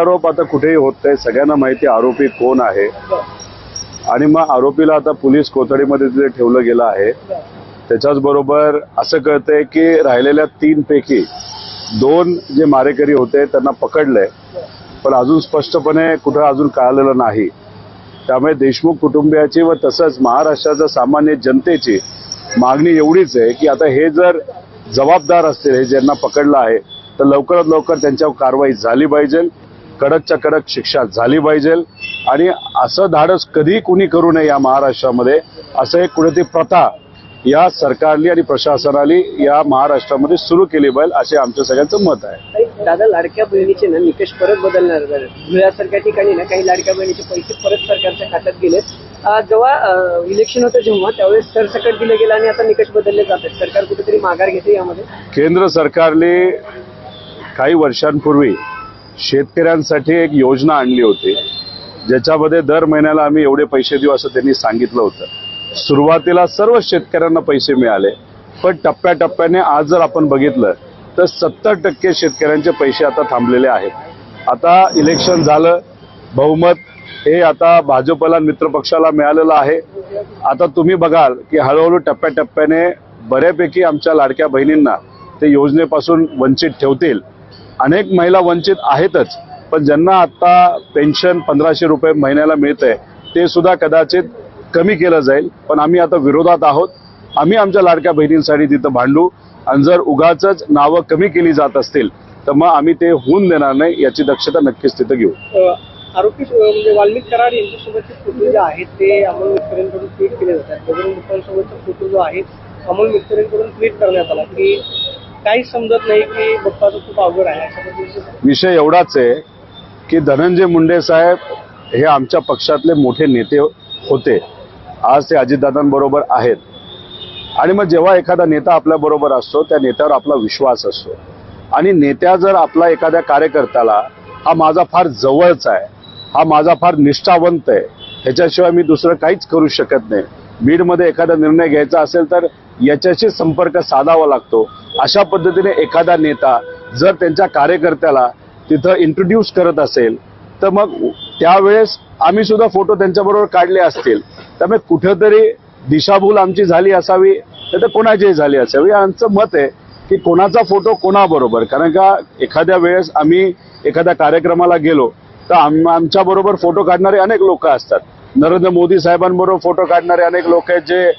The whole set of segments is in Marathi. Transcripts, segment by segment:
आरोप आता कुठेही होत नाही. सगळ्यांना माहिती आरोपी कोण आहे. आणि मग आरोपीला आता पोलीस कोथळीमध्ये तिथे ठेवलं गेलं आहे. त्याच्याच बरोबर असं कळतंय की राहिलेल्या तीन पैकी दोन जे मारेकरी होते त्यांना पकडलंय. पण अजून स्पष्टपणे कुठं अजून कळालेलं नाही. त्यामुळे देशमुख कुटुंबियाची व तसंच महाराष्ट्राच्या सामान्य जनतेची मागणी एवढीच आहे की आता हे जर जबाबदार असतील हे ज्यांना पकडलं आहे तर लवकरात लवकर त्यांच्यावर कारवाई झाली पाहिजे. कडकच्या कडक शिक्षा झाली पाहिजे. आणि असं धाडस कधी कुणी करू नये या महाराष्ट्रामध्ये असं एक कुठेतरी प्रथा या सरकारने आणि प्रशासनाने या महाराष्ट्रामध्ये सुरू केली पाहिजे असे आमच्या सगळ्यांचं मत आहे. दादा लाडक्या बहिणीचे ना निकष परत बदलणार धुळ्यासारख्या ठिकाणी ना काही लाडक्या बहिणीचे पैसे परत सरकारच्या खात्यात गेले जेव्हा इलेक्शन होतं जेव्हा त्यावेळेस सरसकट दिलं गेलं आणि आता निकष बदलले जात आहेत. सरकार कुठेतरी माघार घेते यामध्ये? केंद्र सरकारने काही वर्षांपूर्वी शेतकऱ्यांसाठी एक योजना आणली होती ज्याच्यामध्ये दर महिन्याला आम्ही एवढे पैसे देऊ असं त्यांनी सांगितलं होतं. सुरुवातीला सर्व शेतकऱ्यांना पैसे मिळाले पण टप्प्याटप्प्याने आज जर आपण बघितलं तर सत्तर टक्के शेतकऱ्यांचे पैसे आता थांबलेले आहेत. आता इलेक्शन झालं बहुमत हे आता भाजपला मित्रपक्षाला मिळालेलं आहे. आता तुम्ही बघाल की हळूहळू टप्प्याटप्प्याने बऱ्यापैकी आमच्या लाडक्या बहिणींना ते योजनेपासून वंचित ठेवतील. अनेक महिला वंचित आहेतच पण ज्यांना आता पेन्शन पंधराशे रुपये महिन्याला मिळतंय ते सुद्धा कदाचित कमी केलं जाईल. पण आम्ही आता विरोधात आहोत. आम्ही आमच्या लाडक्या बहिणींसाठी तिथं भांडू. आणि जर उगाच नावं कमी केली जात असतील तर मग आम्ही ते होऊन देणार नाही याची दक्षता नक्कीच तिथं घेऊ. आरोपी म्हणजे वाल्मिक कराड यांच्यासोबतचे फोटो जे आहेत ते अमोल मिस्त्रेंकडून ट्विट केले जातात. बजरंग मित्रांसोबतचा फोटो जो आहे अमोल मिस्त्रेंकडून ट्विट करण्यात आला की काही समजत नाही की बप्पाचं खूप अवघड आहे विषय एवढाच आहे की धनंजय मुंडे साहेब हे आमच्या पक्षातले मोठे नेते होते. आज ते अजितदादांबरोबर आहेत. आणि मग जेव्हा एखादा नेता आपल्याबरोबर असतो त्या नेत्यावर आपला विश्वास असतो. आणि नेत्या जर आपला एखाद्या कार्यकर्त्याला हा माझा फार जवळचा आहे हा माझा फार निष्ठावंत आहे ह्याच्याशिवाय मी दुसरं काहीच करू शकत नाही बीडमध्ये एखादा निर्णय घ्यायचा असेल तर याच्याशी संपर्क साधावा लागतो. अशा पद्धतीने एखादा नेता जर त्यांच्या कार्यकर्त्याला तिथं इंट्रोड्यूस करत असेल तर मग त्यावेळेस आम्ही सुद्धा फोटो त्यांच्याबरोबर काढले असतील. त्यामुळे कुठेतरी दिशाभूल आमची झाली असावी तर कोणाचीही झाली असावी. आमचं मत आहे की कोणाचा फोटो कोणाबरोबर? कारण का एखाद्या वेळेस आम्ही एखाद्या कार्यक्रमाला गेलो तर आम आमच्याबरोबर फोटो काढणारे अनेक लोक असतात. नरेंद्र मोदी साहेबांबरोबर फोटो काढणारे अनेक लोक आहेत जे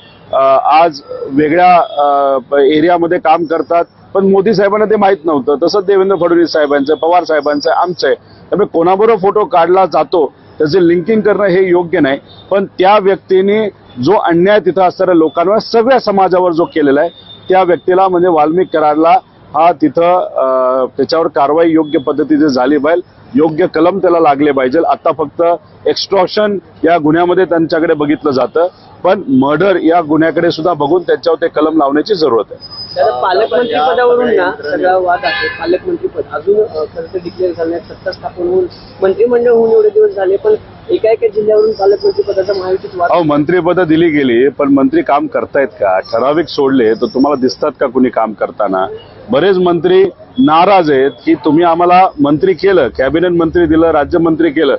आज वेगळ्या एरियामध्ये काम करतात. पण मोदी साहेबांना ते माहीत नव्हतं. तसंच देवेंद्र फडणवीस साहेबांचं पवार साहेबांचं आमचं आहे. त्यामुळे कोणाबरोबर फोटो काढला जातो त्याचे लिंकिंग करणं हे योग्य नाही. पण त्या व्यक्तीने जो अन्याय तिथं असणाऱ्या लोकांवर सगळ्या समाजावर जो केलेला आहे त्या व्यक्तीला म्हणजे वाल्मिक कराडला हा तिथं त्याच्यावर कारवाई योग्य पद्धतीने झाली पाहिजे. योग्य कलम त्याला लागले पाहिजे. आता फक्त एक्स्ट्रॉशन या गुन्ह्यामध्ये त्यांच्याकडे बघितलं जातं. पण मर्डर या गुन्ह्याकडे सुद्धा बघून त्याच्यावर ते कलम लावण्याची जरूरत आहे. पालकमंत्री पदावरून ना सगळा वाद आहे. पालकमंत्री पद अजून खरं तर डिक्लेअर झालं सत्ता स्थापन होऊन मंत्रिमंडळ होऊन एवढे दिवस झाले पण एका एका जिल्ह्यावरून पालकमंत्री पदाचा महायुतीत वाद अहो मंत्रीपदं दिली गेली पण मंत्री काम करतायत का? ठराविक सोडले तर तुम्हाला दिसतात का कुणी काम करताना? बरेच मंत्री नाराज आहेत की तुम्ही आम्हाला मंत्री केलं कॅबिनेट मंत्री दिलं राज्यमंत्री केलं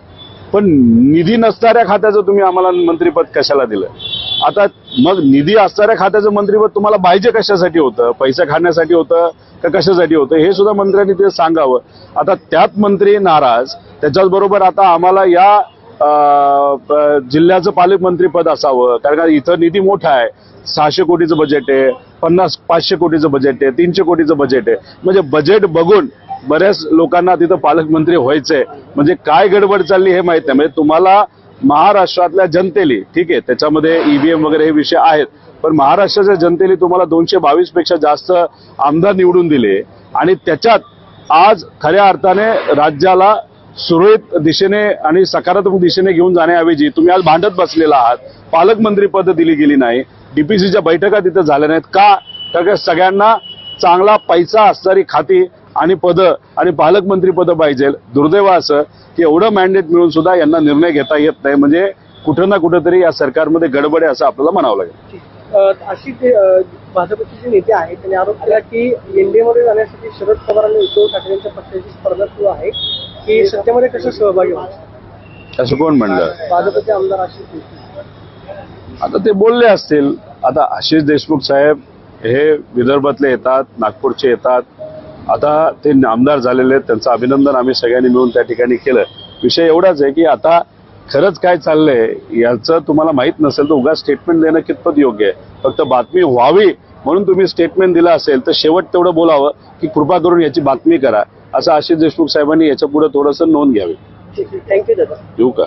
पण निधी नसणाऱ्या खात्याचं तुम्ही आम्हाला मंत्रीपद कशाला दिलं? आता मग निधी असणाऱ्या खात्याचं मंत्रीपद तुम्हाला पाहिजे कशासाठी होतं? पैसे खाण्यासाठी होतं का कशासाठी होतं? हे सुद्धा मंत्र्यांनी ते सांगावं. आता त्यात मंत्री नाराज. त्याच्याचबरोबर आता आम्हाला या जिल्ह्याचं पालकमंत्रीपद असावं. कारण का इथं निधी मोठा आहे. सहाशे कोटीचं बजेट आहे. पन्नास पाचशे कोटीचं बजेट आहे. तीनशे कोटीचं बजेट आहे. म्हणजे बजेट बघून बऱ्याच लोकांना तिथं पालकमंत्री व्हायचंय. म्हणजे काय गडबड चालली हे माहीत नाही. म्हणजे तुम्हाला महाराष्ट्रातल्या जनतेली ठीक आहे त्याच्यामध्ये ईव्हीएम वगैरे हे विषय आहेत पण महाराष्ट्राच्या जनतेने तुम्हाला दोनशे बावीसपेक्षा जास्त आमदार निवडून दिले आणि त्याच्यात आज खऱ्या अर्थाने राज्याला सुरळीत दिशेने आणि सकारात्मक दिशेने घेऊन जाण्याऐवजी तुम्ही आज भांडत बसलेला आहात पालकमंत्री पद दिली गेली नाही डीपीसीच्या बैठका तिथं झाल्या नाहीत का? कारण सगळ्यांना चांगला पैसा असणारी खाती आणि पदं आणि पालकमंत्री पदं पाहिजे. दुर्दैव असं की एवढं मॅन्डेट मिळून सुद्धा यांना निर्णय घेता येत नाही. म्हणजे कुठं ना कुठंतरी या सरकारमध्ये गडबड आहे असं आपल्याला म्हणावं लागेल. अशी ते भाजपचे जे नेते आहेत त्यांनी आरोप केला की एनडीए मध्ये जाण्यासाठी शरद पवार आणि उद्धव ठाकरे यांच्या पक्षाची स्पर्धा सुरू आहे की सत्तेमध्ये कसं सहभागी व्हायचं असं कोण म्हणलं? भाजपचे आमदार आशिष आता ते बोलले असतील. आता आशिष देशमुख साहेब हे विदर्भातले येतात नागपूरचे येतात. आता ते आमदार झालेले आहेत त्यांचं अभिनंदन आम्ही सगळ्यांनी मिळून त्या ठिकाणी केलं. विषय एवढाच आहे की आता खरंच काय चाललंय याचं तुम्हाला माहीत नसेल तर उगा स्टेटमेंट देणं कितपत योग्य आहे. फक्त बातमी व्हावी म्हणून तुम्ही स्टेटमेंट दिलं असेल तर शेवट तेवढं बोलावं की कृपा करून याची बातमी करा. असं आशिष देशमुख साहेबांनी याच्यापुढे थोडंसं नोंद घ्यावी. थँक्यू दादा. येऊ का?